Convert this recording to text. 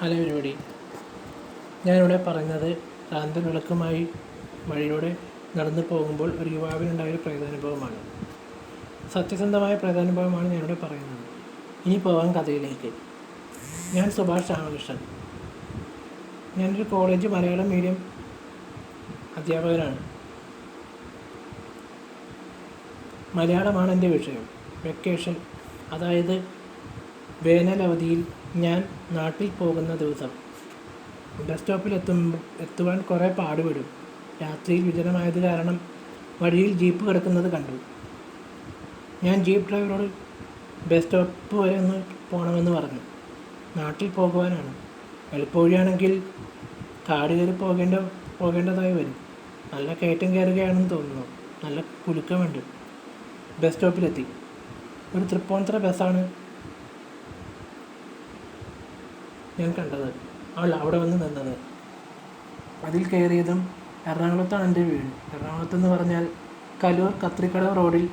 Hello everybody ഞാനിവിടെ പറയുന്നത് റാന്തൽ വിളക്കുമായി വഴിയിലൂടെ നടന്നു പോകുമ്പോൾ ഒരു യുവാവിനുണ്ടായ ഒരു പ്രേതാനുഭവമാണ്. സത്യസന്ധമായ പ്രേതാനുഭവമാണ് ഞാനിവിടെ പറയുന്നത്. ഇനി പോകാൻ കഥയിലേക്ക്. ഞാൻ സുഭാഷ് രാമകൃഷ്ണൻ. ഞാനൊരു കോളേജ് മലയാളം മീഡിയം അധ്യാപകനാണ്. മലയാളമാണ് എന്റെ വിഷയം. വെക്കേഷൻ അതായത് വേനലവധിയിൽ ഞാൻ നാട്ടിൽ പോകുന്ന ദിവസം ബസ് സ്റ്റോപ്പിൽ എത്തുമ്പോൾ എത്തുവാൻ കുറേ പാടുപെടും. രാത്രിയിൽ വിജനമായത് കാരണം വഴിയിൽ ജീപ്പ് കിടക്കുന്നത് കണ്ടു. ഞാൻ ജീപ്പ് ഡ്രൈവറോട് ബസ് സ്റ്റോപ്പ് വരെ ഒന്ന് പോകണമെന്ന് പറഞ്ഞു. നാട്ടിൽ പോകുവാനാണ്. എളുപ്പവഴിയാണെങ്കിൽ കാട് കയറി പോകേണ്ട പോകേണ്ടതായി വരും. നല്ല കയറ്റം കയറുകയാണെന്ന് തോന്നുന്നു. നല്ല കുലുക്കമുണ്ട്. ബസ് സ്റ്റോപ്പിലെത്തി. ഒരു തൃപ്പൂണിത്തുറ ബസ്സാണ് ഞാൻ കണ്ടത്. അവൾ അവിടെ വന്ന് നിന്നത്. അതിൽ കയറിയതും എറണാകുളത്താണ് എന്റെ വീട്. എറണാകുളത്തെന്ന് പറഞ്ഞാൽ കലൂർ കത്രിക്കടവ് റോഡിൽ